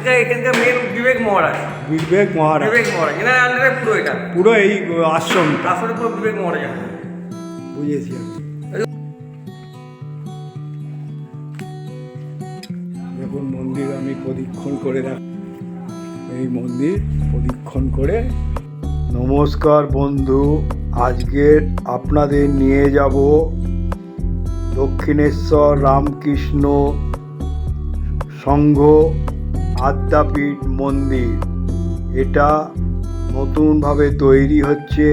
এখানকার এখানকার মেন বিবেক মহারাজ। বিবেক মহারাজ। বিবেক মহারাজ এনার আন্ডারে পুরো এটা। পুরো এই আশ্রমটা। আসলে পুরো বিবেক মহারাজ। বুঝেছি দেখুন মন্দির আমি প্রদক্ষিণ করে রাখ এই মন্দির প্রদক্ষিণ করে নমস্কার বন্ধু আজকের আপনাদের নিয়ে যাব দক্ষিণেশ্বর রামকৃষ্ণ সংঘ আদ্যাপীঠ মন্দির। এটা নতুনভাবে তৈরি হচ্ছে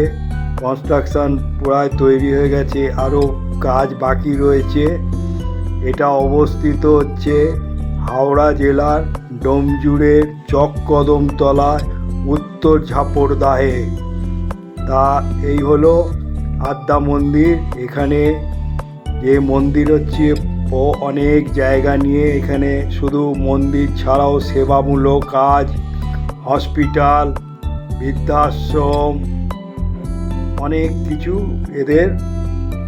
কনস্ট্রাকশন প্রায় তৈরি হয়ে গেছে, আরও কাজ বাকি রয়েছে। এটা অবস্থিত হচ্ছে হাওড়া জেলার ডোমজুড়ের চককদমতলায় উত্তর ঝাপড়দাহে। তা এই হলো আদ্যা মন্দির। এখানে যে মন্দির হচ্ছে ও অনেক জায়গা নিয়ে এখানে শুধু মন্দির ছাড়াও সেবামূলক কাজ, হসপিটাল, বৃদ্ধাশ্রম, অনেক কিছু এদের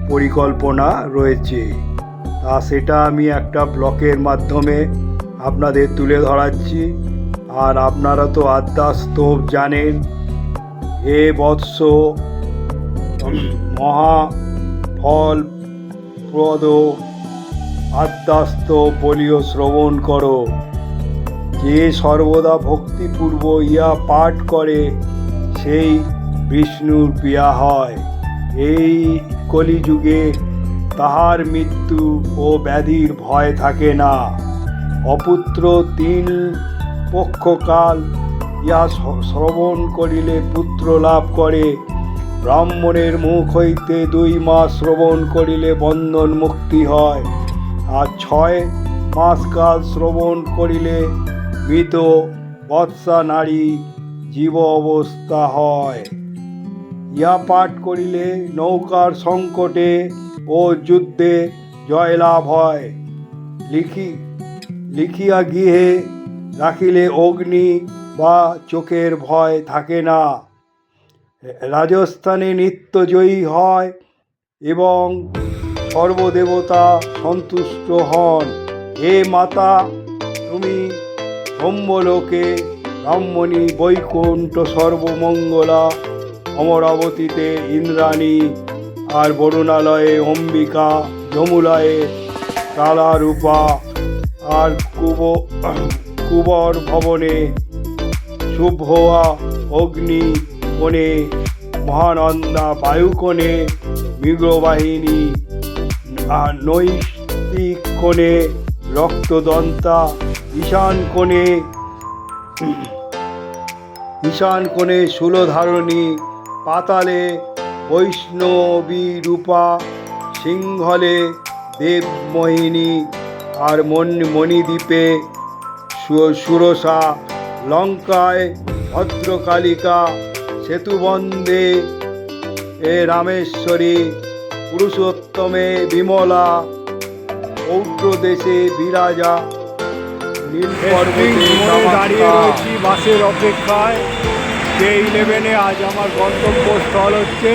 পরিকল্পনা রয়েছে। তা সেটা আমি একটা ব্লকের মাধ্যমে আপনাদের তুলে ধরাচ্ছি। আর আপনারা তো আদ্যা স্তব জানেন হে বৎস মহা ফল প্রদ আদ্যাস্ত বলিও শ্রবণ করো। যে সর্বদা ভক্তিপূর্ব ইয়া পাঠ করে, সেই বিষ্ণুর প্রিয়া হয়। এই কলিযুগে তাহার মৃত্যু ও ব্যাধির ভয় থাকে না। অপুত্র তিন পক্ষকাল ইয়া শ্রবণ করিলে পুত্র লাভ করে। ব্রাহ্মণের মুখ হইতে দুই মাস শ্রবণ করিলে বন্ধন মুক্তি হয়। আর ছয় মাস কাল শ্রবণ করিলে মৃত বৎসা নারী জীব অবস্থা হয়। ইয়া পাঠ করিলে নৌকার সংকটে ও যুদ্ধে জয়লাভ হয়। লিখি, লিখিয়া গৃহে রাখিলে অগ্নি বা চোখের ভয় থাকে না। রাজস্থানে নিত্যজয়ী হয় এবং সর্বদেবতা সন্তুষ্ট হন। হে মাতা, তুমি ব্রহ্মলোকে ব্রাহ্মণী বৈকুণ্ঠ সর্বমঙ্গলা, অমরাবতীতে ইন্দ্রাণী আর বরুণালয়ে অম্বিকা যমুলায়ে কালারূপা আর কুব, কুবর ভবনে শুভোয়া অগ্নি কোণে মহানন্দা বায়ুকোণে মৃগবাহিনী নৈষ্টিক কোণে রক্তদন্তা, ঈশান কোণে ঈশান কোণে শূলধারণী পাতালে বৈষ্ণবী রূপা, সিংহলে দেবমোহিনী আর মন মণিদ্বীপে সুরসা, লঙ্কায় ভদ্রকালিকা, সেতুবন্দে এ রামেশ্বরী পুরুষোত্তমে বিমলা পৌত্র দেশে বিরাজা দাঁড়িয়ে রয়েছি বাসের অপেক্ষায়। কে ইলেভেনে আজ আমার গন্তব্যস্থল হচ্ছে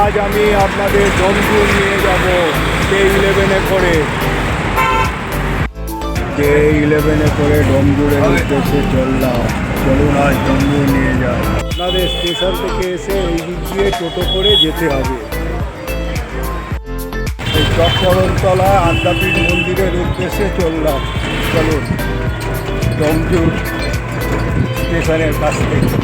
আজ আমি আপনাদের ডমজুর নিয়ে যাব কে ইলেভেনে করে। কে ইলেভেনে করে ডমজুরের উদ্দেশ্যে চললাম চলুন আজ ডমজুর নিয়ে যাই আপনাদের স্টেশন থেকে এসে এই দিক দিয়ে টোটো করে যেতে হবে। এই চক্রতলায় আদ্যাপীঠ মন্দিরের উদ্দেশ্যে চললাম চলুন ডমজুর স্টেশনের কাছ থেকে।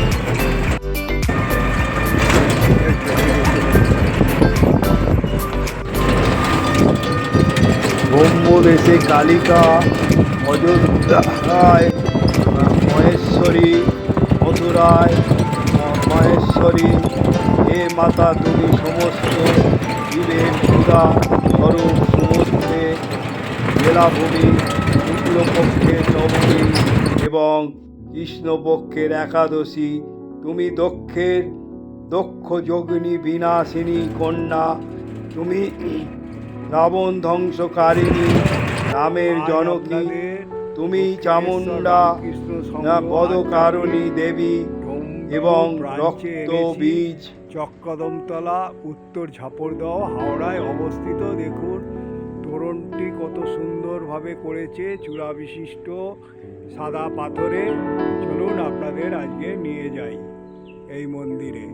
ব্রহ্মদেশে কালিকা, অযোধ্যায়, মহেশ্বরী, মথুরায়, মহেশ্বরী, হে মাতা তুমি সমস্ত জীবের ক্ষুদা স্বরূপ সমুদ্রে বেলাভূমি শুক্লপক্ষের নবমী এবং কৃষ্ণপক্ষের একাদশী। তুমি দক্ষের দক্ষ যোগিনী, বিনাশিনী কন্যা। তুমি রাবণ ধ্বংসকারিণী নামের জনকী তুমি চামুণ্ডা বদকারণী দেবী এবং রক্ত বীজ। চক্কদমতলা উত্তর ঝাপড়দহ হাওড়ায় অবস্থিত দেখুন। তোরণটি কত সুন্দরভাবে করেছে চূড়া বিশিষ্ট সাদা পাথরে। চলুন আপনাদের আজকে নিয়ে যাই এই মন্দিরে।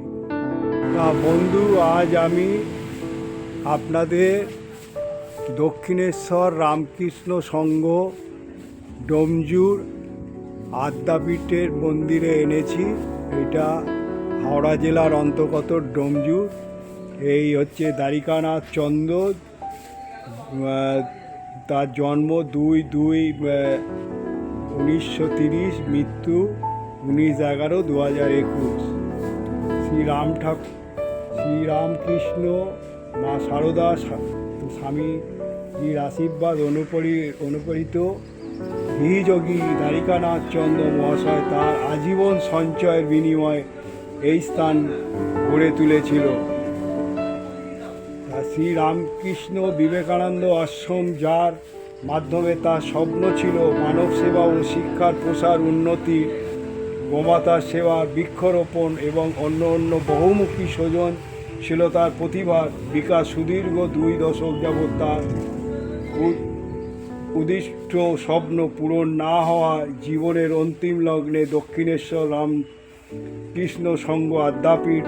তা বন্ধু আজ আমি আপনাদের দক্ষিণেশ্বর রামকৃষ্ণ সংঘ, ডোমজুর আদ্যাপীঠের মন্দিরে এনেছি। এটা হাওড়া জেলার অন্তর্গত ডোমজুর। এই হচ্ছে দ্বারিকানাথ চন্দ্র তার জন্ম দুই দুই উনিশশো তিরিশ, মৃত্যু উনিশ এগারো দু হাজার একুশ। শ্রীরাম ঠাকুর, শ্রীরামকৃষ্ণ, মা সারদা স্বা- স্বামীজির আশীর্বাদ অনুপরি, অনুপরিত। যোগী, দ্বারিকানাথ চন্দ্র মহাশয় তার আজীবন সঞ্চয়ের বিনিময়ে এই স্থান গড়ে তুলেছিল। তা শ্রীরামকৃষ্ণ বিবেকানন্দ আশ্রম যার মাধ্যমে তার স্বপ্ন ছিল মানব সেবা ও শিক্ষার প্রসার উন্নতি, গোমাতার সেবা, বৃক্ষরোপণ এবং অন্য অন্য বহুমুখী সৃজনশীলতার প্রতিভার বিকাশ সুদীর্ঘ দুই দশক যাবৎ তার উ- উদ্দিষ্ট স্বপ্ন পূরণ না হওয়া জীবনের অন্তিম লগ্নে দক্ষিণেশ্বর রাম কৃষ্ণ সংঘ আদ্যাপীঠ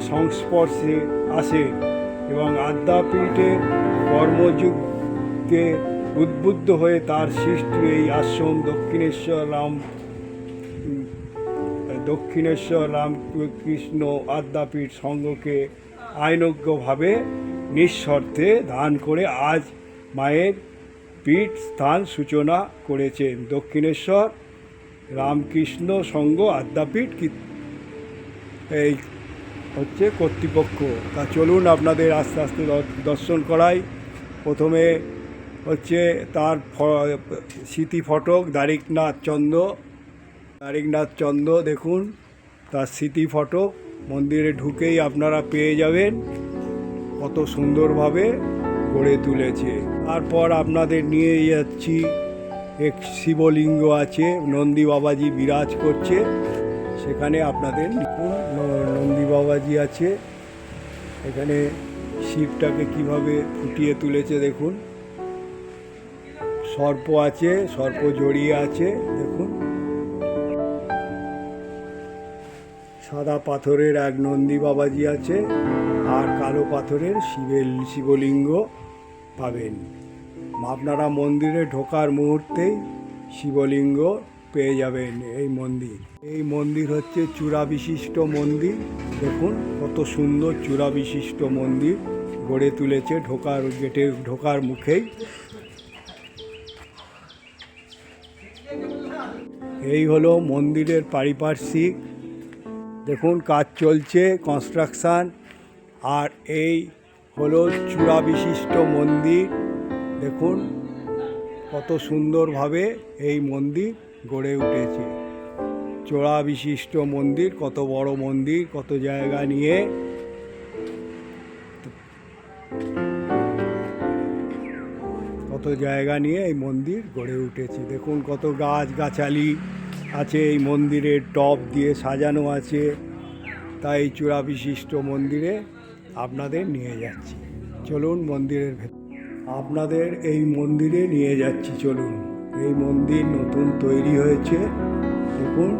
সংস্পর্শে আসে এবং আদ্যাপীঠের কর্মযুগকে উদ্বুদ্ধ হয়ে তার সৃষ্টি এই আশ্রম দক্ষিণেশ্বর রাম, দক্ষিণেশ্বর রামকৃষ্ণ আদ্যাপীঠ সংঘকে আইনজ্ঞভাবে নিঃশর্তে দান করে আজ মায়ের পীঠ স্থান সূচনা করেছেন। দক্ষিণেশ্বর রামকৃষ্ণ সংঘ আদ্যাপীঠ এই হচ্ছে কর্তৃপক্ষ। তা চলুন আপনাদের আস্তে আস্তে দর্শন করাই। প্রথমে হচ্ছে তার স্মৃতি ফটক দ্বারিকনাথ চন্দ্র তারিকনাথ চন্দ্র দেখুন, তার স্মৃতি ফটো মন্দিরে ঢুকেই আপনারা পেয়ে যাবেন। কত সুন্দরভাবে গড়ে তুলেছে। তারপর আপনাদের নিয়ে যাচ্ছি, এক শিবলিঙ্গ আছে, নন্দী বাবাজি বিরাজ করছে। সেখানে আপনাদের নন্দী বাবাজি আছে। এখানে শিবটাকে কীভাবে ফুটিয়ে তুলেছে দেখুন। সর্প আছে, সর্প জড়িয়ে আছে, দেখুন। সাদা পাথরের এক নন্দী বাবাজি আছে আর কালো পাথরের শিবের শিবলিঙ্গ পাবেন। আপনারা মন্দিরে ঢোকার মুহূর্তেই শিবলিঙ্গ পেয়ে যাবেন এই মন্দির। এই মন্দির হচ্ছে চূড়া বিশিষ্ট মন্দির। দেখুন কত সুন্দর চূড়া বিশিষ্ট মন্দির গড়ে তুলেছে ঢোকার গেটে, ঢোকার মুখেই। এই হলো মন্দিরের পারিপার্শ্বিক দেখুন, কাজ চলছে কনস্ট্রাকশান আর এই হলো চূড়া বিশিষ্ট মন্দির। দেখুন, কত সুন্দরভাবে এই মন্দির গড়ে উঠেছে। চূড়া বিশিষ্ট মন্দির, কত বড় মন্দির, কত জায়গা নিয়ে। কত জায়গা নিয়ে এই মন্দির গড়ে উঠেছে। দেখুন, কত গাছ গাছালি আছে, এই মন্দিরের টব দিয়ে সাজানো আছে, তাই চূড়া বিশিষ্ট মন্দিরে আপনাদের নিয়ে যাচ্ছি। চলুন মন্দিরের ভেতর। আপনাদের এই মন্দিরে নিয়ে যাচ্ছি, চলুন। এই মন্দির নতুন তৈরি হয়েছে। দেখুন,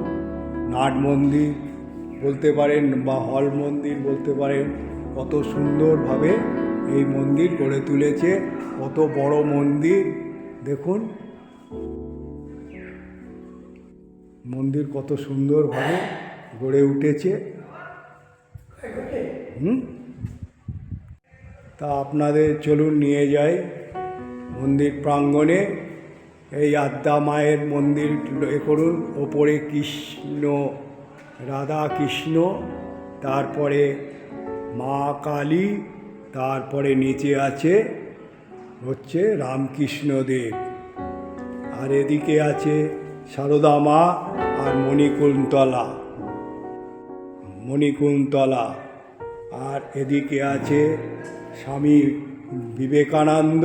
নাট মন্দির বলতে পারেন বা হল মন্দির বলতে পারেন, কত সুন্দরভাবে এই মন্দির গড়ে তুলেছে, কত বড় মন্দির। দেখুন মন্দির কত সুন্দরভাবে গড়ে উঠেছে। হুম? তা আপনাদের চলুন নিয়ে যাই মন্দির প্রাঙ্গণে। এই আদ্যা মায়ের মন্দির এ করুন। ওপরে কৃষ্ণ, রাধা কৃষ্ণ, তারপরে মা কালী, তারপরে নিচে আছে হচ্ছে রামকৃষ্ণদেব। আর এদিকে আছে সারদা মা আর মণিকুন্তলা। মণিকুন্তলা। আর এদিকে আছে স্বামী বিবেকানন্দ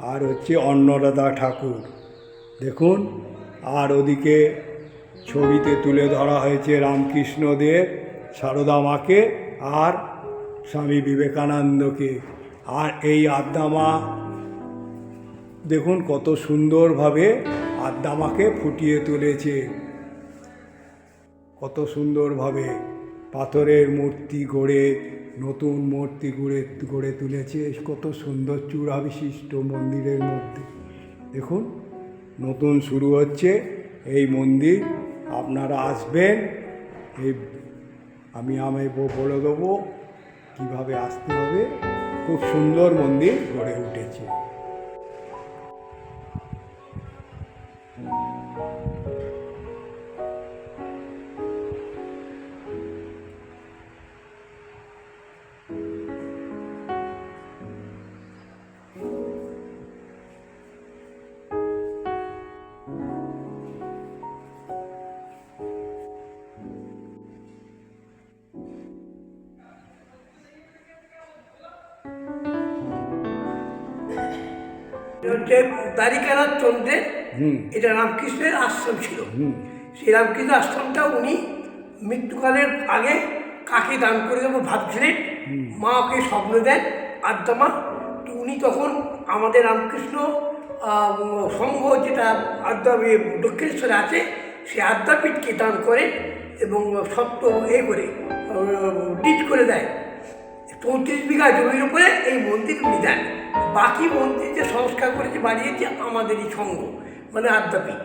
আর হচ্ছে অন্নদাদা ঠাকুর। দেখুন, আর ওদিকে ছবিতে তুলে ধরা হয়েছে রামকৃষ্ণদেব সারদা মাকে আর স্বামী বিবেকানন্দকে। আর এই আদ্দামা দেখুন কত সুন্দরভাবে আদ্দামাকে ফুটিয়ে তুলেছে। কত সুন্দরভাবে পাথরের মূর্তি গড়ে, নতুন মূর্তি গড়ে গড়ে তুলেছে। কত সুন্দর চূড়া বিশিষ্ট মন্দিরের মধ্যে দেখুন, নতুন শুরু হচ্ছে এই মন্দির। আপনারা আসবেন, এই আমি আমি ব- বলে দেবো কীভাবে আসতে হবে। খুব সুন্দর মন্দির গড়ে উঠেছে। হচ্ছে দ্বারিকানাথ চন্দ্রের এটা রামকৃষ্ণের আশ্রম ছিল। সেই রামকৃষ্ণ আশ্রমটা উনি মৃত্যুকালের আগে কাকে দান করে দেবো ভাবছিলেন। মা ওকে স্বপ্ন দেন আদ্যামা তো উনি তখন আমাদের রামকৃষ্ণ সংঘ যেটা আদ্যা দক্ষিণেশ্বরে আছে সেই আদ্যাপীঠকে দান করে এবং সত্য এ করে ডিট করে দেয়। চৌত্রিশ বিঘা জমির উপরে এই মন্দির দেন বাকি মন্দির যে সংস্কার করেছে বাড়িয়েছে আমাদেরই সংঘ মানে আদ্যাপীঠ।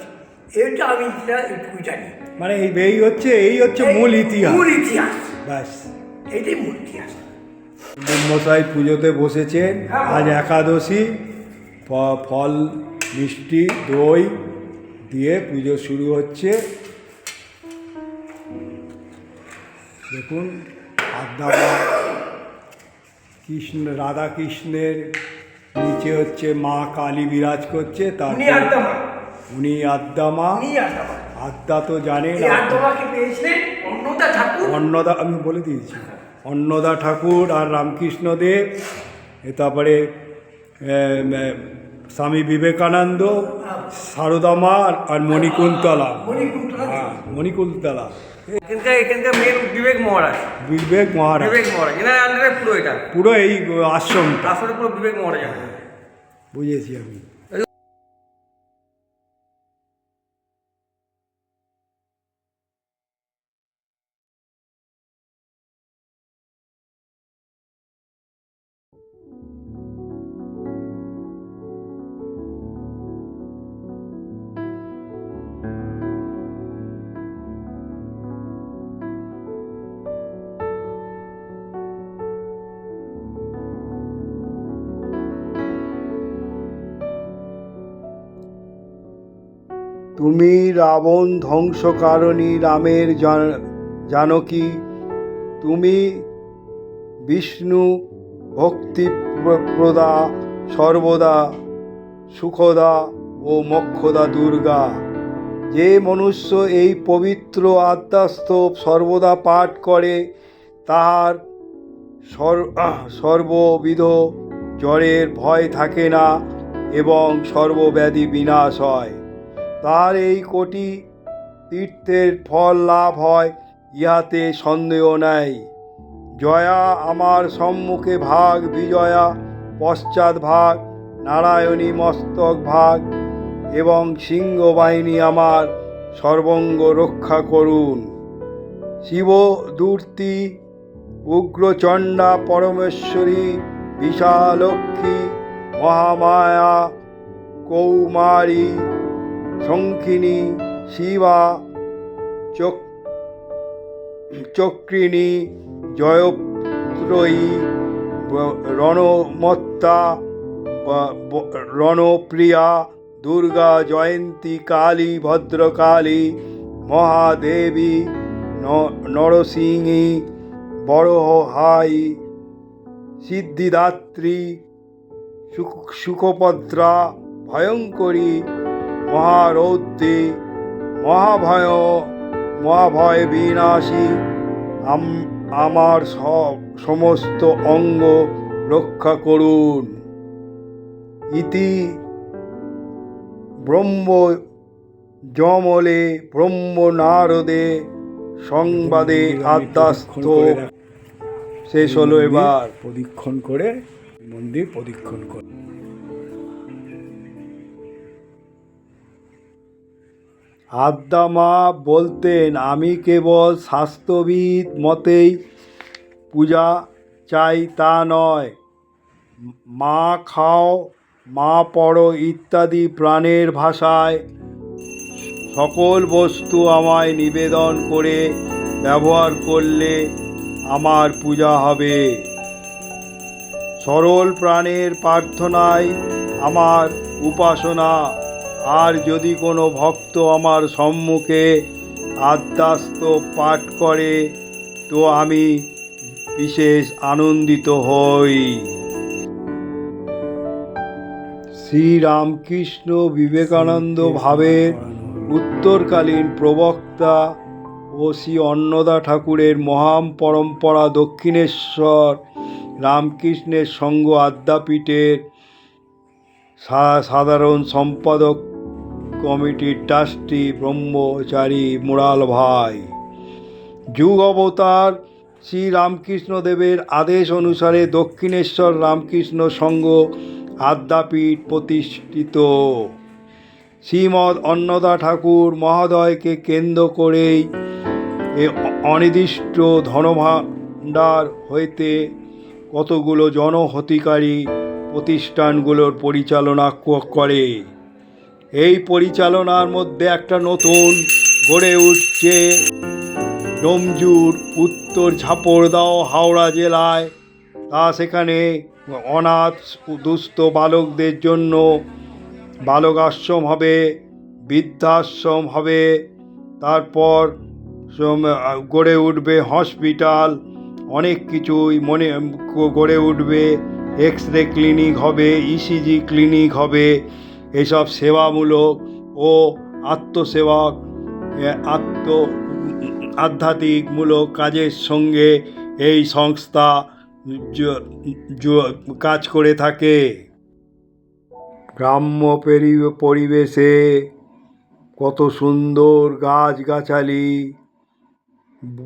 এটা আমি যেটা এটুকু জানি মানে এই এই হচ্ছে এই হচ্ছে মূল ইতিহাস। মূল ইতিহাস। ব্যাস। এইটাই মূল ইতিহাস। মশাই পুজোতে বসেছেন। আজ একাদশী। ফল মিষ্টি দই দিয়ে পুজো শুরু হচ্ছে। দেখুন আদ্যামা কৃষ্ণ রাধা কৃষ্ণের নিচে হচ্ছে মা কালী বিরাজ করছে তার উনি আদ্যামা। উনি আদ্যামা। আদ্যা তো জানেন অন্নদা আমি বলে দিয়েছি। অন্নদা ঠাকুর আর রামকৃষ্ণদেব এ তারপরে স্বামী বিবেকানন্দ সারদা মা আর- মণিকুন্তলা। হ্যাঁ মণিকুন্তলা। এখানকার এখানকার মেন বিবেক মহারাজ। বিবেক মহারাজ। বিবেক মহারাজ এনার আন্ডারে পুরো এটা। পুরো এই আশ্রমটা। আসলে পুরো বিবেক মহারাজ বুঝেছি আমি। তুমি রাবণ ধ্বংসকারণী রামের জান- জানকী। তুমি বিষ্ণু ভক্তি প্রদা, সর্বদা, সুখদা ও মক্ষদা দুর্গা। যে মনুষ্য এই পবিত্র আত্মাস্তব সর্বদা পাঠ করে, তাহার সর- সর্ববিধ জ্বরের ভয় থাকে না এবং সর্বব্যাধি বিনাশ হয়। তার এই কোটি তীর্থের ফল লাভ হয়, ইহাতে সন্দেহ নাই। জয়া আমার সম্মুখে ভাগ, বিজয়া পশ্চাৎ ভাগ, নারায়ণী মস্তক ভাগ, এবং সিংহ বাহিনী আমার সর্বঙ্গ রক্ষা করুন। শিব, দূর্তি, উগ্রচণ্ডা, পরমেশ্বরী, বিশালক্ষ্মী, মহামায়া, কৌমারী শঙ্খিনী শিবা, চক, চক্রিণী, জয়ত্রয়ী রণমত্তা রণপ্রিয়া, দুর্গা জয়ন্তী, কালী, ভদ্রকালী, মহাদেবী নরসিংহী, বড়হাই, সিদ্ধিদাত্রী, সুখ- সুখপদ্রা, ভয়ঙ্করী মহারৌদ্রী, মহাভয় মহাভয় বিনাশী, আম- আমার সব সমস্ত অঙ্গ রক্ষা করুন। ইতি ব্রহ্ম জমলে ব্রহ্ম নারদে সংবাদে আদ্যাস্ত শেষ হলো এবার। প্রদীক্ষণ করে, মন্দির মন্দির প্রদক্ষিণ করে। আদ্দামা বলতেন, আমি কেবল স্বাস্থ্যবিদ মতেই পূজা চাই, তা নয়। মা খাও, মা পড়ো ইত্যাদি প্রাণের ভাষায় সকল বস্তু আমায় নিবেদন করে ব্যবহার করলে আমার পূজা হবে। সরল প্রাণের প্রার্থনায় আমার উপাসনা আর যদি কোনো ভক্ত আমার সম্মুখে আদ্যাস্ত পাঠ করে, তো আমি বিশেষ আনন্দিত হই। শ্রীরামকৃষ্ণ বিবেকানন্দ ভাবের উত্তরকালীন প্রবক্তা ও শ্রী অন্নদা ঠাকুরের মহাম পরম্পরা দক্ষিণেশ্বর রামকৃষ্ণের সঙ্গ আদ্যাপীঠের সাধারণ সম্পাদক কমিটির ট্রাস্টি ব্রহ্মচারী, মুরাল ভাই। যুগ অবতার শ্রী রামকৃষ্ণদেবের আদেশ অনুসারে দক্ষিণেশ্বর রামকৃষ্ণ সংঘ আদ্যাপীঠ প্রতিষ্ঠিত। শ্রীমৎ অন্নদা ঠাকুর মহোদয়কে কেন্দ্র করেই এ অনির্দিষ্ট ধনভাণ্ডার হইতে কতগুলো জনহতিকারী প্রতিষ্ঠানগুলোর পরিচালনা করে। এই পরিচালনার মধ্যে একটা নতুন গড়ে উঠছে। ডোমজুর, উত্তর ঝাপড়দাও, হাওড়া জেলায়। তা সেখানে অনাথ দুস্থ বালকদের জন্য বালক আশ্রম হবে, বৃদ্ধাশ্রম হবে। তারপর গড়ে উঠবে হসপিটাল। অনেক কিছুই মনে, গড়ে উঠবে এক্স রে ক্লিনিক হবে, ইসিজি ক্লিনিক হবে। এসব সেবামূলক ও আত্মসেবক আত্ম, আধ্যাত্মিকমূলক কাজের সঙ্গে এই সংস্থা কাজ করে থাকে। গ্রাম্য পেরি- পরিবেশে কত সুন্দর গাছগাছালি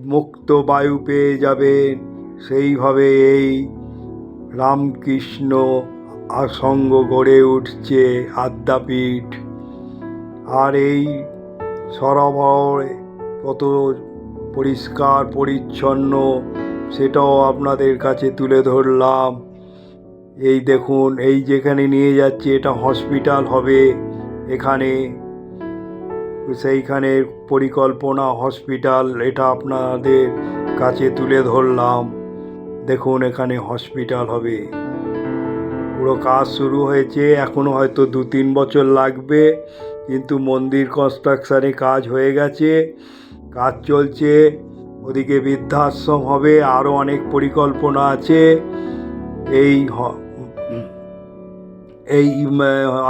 মুক্ত বায়ু পেয়ে যাবেন, সেইভাবে এই রামকৃষ্ণ আর সঙ্গ গড়ে উঠছে আদ্যাপীঠ। আর এই সরোবর কত পরিষ্কার, পরিচ্ছন্ন, সেটাও আপনাদের কাছে তুলে ধরলাম। এই দেখুন, এই যেখানে নিয়ে যাচ্ছে এটা হসপিটাল হবে এখানে। সেইখানের পরিকল্পনা হসপিটাল, এটা আপনাদের কাছে তুলে ধরলাম। দেখুন, এখানে হসপিটাল হবে। পুরো কাজ শুরু হয়েছে এখনও হয়তো দু তিন বছর লাগবে কিন্তু মন্দির কনস্ট্রাকশানে কাজ হয়ে গেছে কাজ চলছে ওদিকে বৃদ্ধাশ্রম হবে আরও অনেক পরিকল্পনা আছে এই এই উম,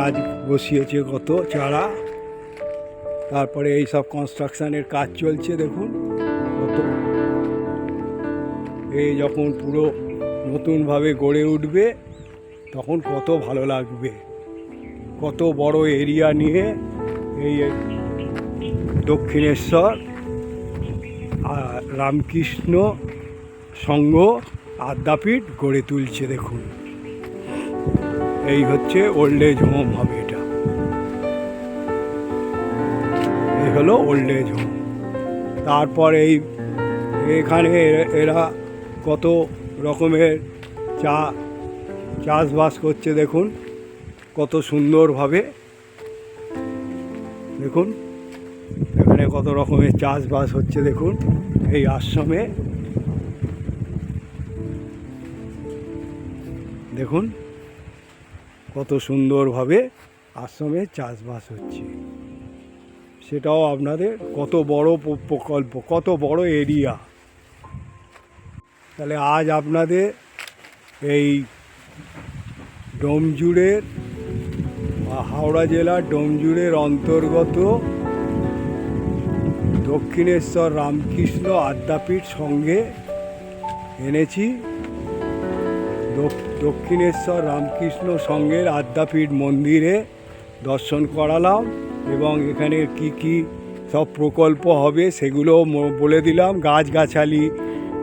গাছ বসিয়েছে কত চারা। তারপরে এই সব কনস্ট্রাকশানের কাজ চলছে, দেখুন। কত। এই যখন পুরো নতুনভাবে গড়ে উঠবে, তখন কত ভালো লাগবে। কত বড় এরিয়া নিয়ে এই দক্ষিণেশ্বর রামকৃষ্ণ সংঘ আদ্যাপীঠ গড়ে তুলছে, দেখুন। এই হচ্ছে ওল্ড এজ হোম হবে এটা। এই হলো ওল্ড এজ হোম তারপর এই, এখানে এরা কত রকমের চা, চাষবাস করছে দেখুন, কত সুন্দরভাবে। দেখুন, এখানে কত রকমের চাষবাস হচ্ছে দেখুন, এই আশ্রমে। দেখুন কত সুন্দরভাবে আশ্রমে চাষবাস হচ্ছে। সেটাও আপনাদের কত বড় প্রকল্প, কত বড় এরিয়া তাহলে আজ আপনাদের এই ডোমজুড়ের হাওড়া জেলার ডোমজুড়ের অন্তর্গত দক্ষিণেশ্বর রামকৃষ্ণ আদ্যাপীঠ সঙ্গে এনেছি। দক্ষিণেশ্বর রামকৃষ্ণ সঙ্গের আদ্যাপীঠ মন্দিরে দর্শন করালাম এবং এখানে কি কি সব প্রকল্প হবে সেগুলো বলে দিলাম। গাছগাছালি,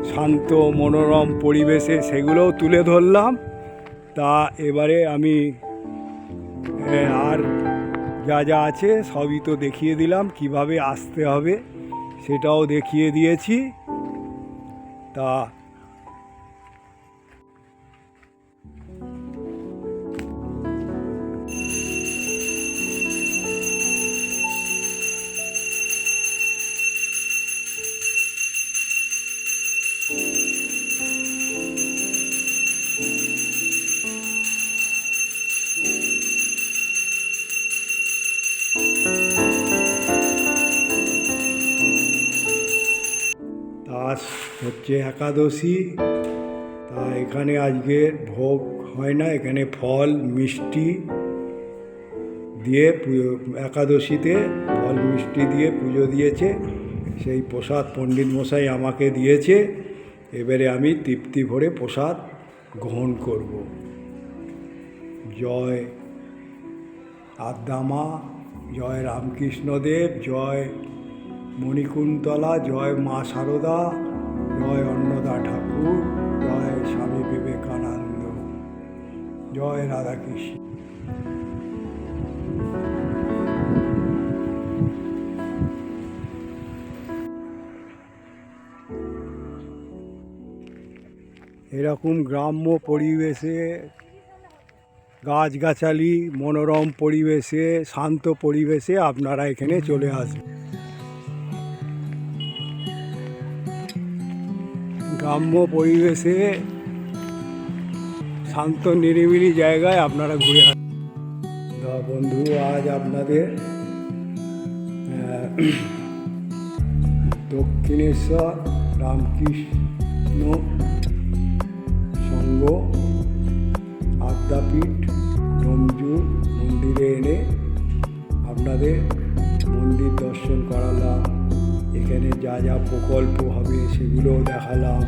শান্ত, মনোরম পরিবেশে সেগুলোও তুলে ধরলাম। তা এবারে আমি আর যা যা আছে সবই তো দেখিয়ে দিলাম, কীভাবে আসতে হবে সেটাও দেখিয়ে দিয়েছি। তা হচ্ছে একাদশী। তা এখানে আজকে ভোগ হয় না, এখানে ফল, মিষ্টি দিয়ে পু- একাদশীতে ফল, মিষ্টি দিয়ে পুজো দিয়েছে। সেই প্রসাদ পণ্ডিত মশাই আমাকে দিয়েছে। এবারে আমি তৃপ্তি ভরে প্রসাদ গ্রহণ করব। জয় আদ্দামা, জয় রামকৃষ্ণদেব, জয় মণিকুন্তলা, জয় মা সারদা জয় অন্নদা ঠাকুর, জয় স্বামী বিবেকানন্দ, জয় রাধাকৃষ্ণ। এরকম গ্রাম্য পরিবেশে, গাছগাছালি, মনোরম পরিবেশে, শান্ত পরিবেশে আপনারা এখানে চলে আসবেন। গ্রাম্য পরিবেশে শান্ত, নিরিবিলি জায়গায় আপনারা ঘুরে আসবেন তা বন্ধু, আজ আপনাদের দক্ষিণেশ্বর রামকৃষ্ণ সঙ্গ আদ্যাপীঠ ডোমজুর মন্দিরে এনে আপনাদের মন্দির দর্শন করালাম। এখানে যা যা প্রকল্প হবে সেগুলোও দেখালাম,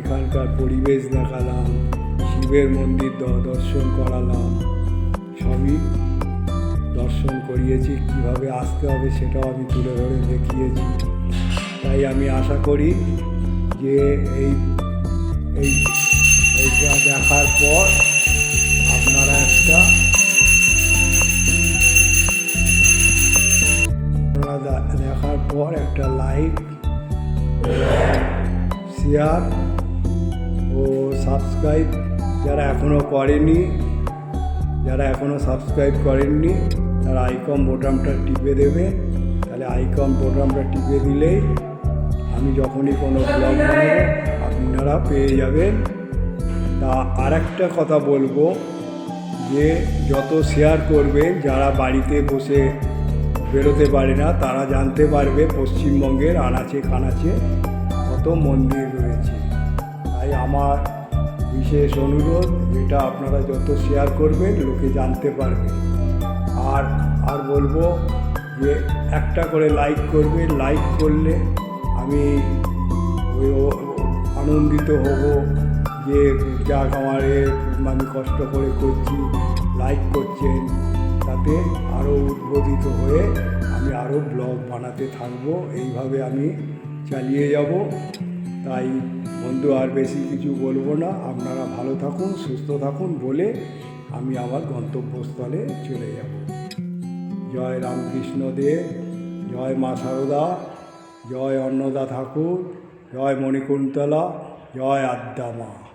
এখানকার পরিবেশ দেখালাম, শিবের মন্দির দর্শন করালাম। সবই দর্শন করিয়েছি, কীভাবে আসতে হবে সেটাও আমি তুলে ধরে দেখিয়েছি। তাই আমি আশা করি যে এই এই দেখার পর পর একটা লাইক শেয়ার ও সাবস্ক্রাইব যারা এখনও করেনি, যারা এখনও সাবস্ক্রাইব করেননি, তারা আইকম বোতামটা টিপে দেবে। তাহলে আইকম বোতামটা টিপে দিলেই আমি যখনই কোনো ব্লগ বানাবো, আপনারা পেয়ে যাবেন। তা আর একটা কথা বলব, যে যত শেয়ার করবেন যারা বাড়িতে বসে বেরোতে পারে না, তারা জানতে পারবে পশ্চিমবঙ্গের আনাচে কানাচে কত মন্দির রয়েছে। তাই আমার বিশেষ অনুরোধ, এটা আপনারা যত শেয়ার করবেন, লোকে জানতে পারবে। আর আর বলব যে একটা করে লাইক করবে লাইক করলে আমি আনন্দিত হব যে যাক আমার আমি কষ্ট করে করছি লাইক করছেন। তাতে আরও উদ্বোধিত হয়ে আমি আরও ব্লগ বানাতে থাকব। এইভাবে আমি চালিয়ে যাব। তাই বন্ধু আর বেশি কিছু বলব না। আপনারা ভালো থাকুন, সুস্থ থাকুন বলে আমি আমার গন্তব্যস্থলে চলে যাব। জয় রামকৃষ্ণ দেব জয় মা সারদা, জয় অন্নদা ঠাকুর, জয় মণিকুন্তলা, জয় আদ্যা মা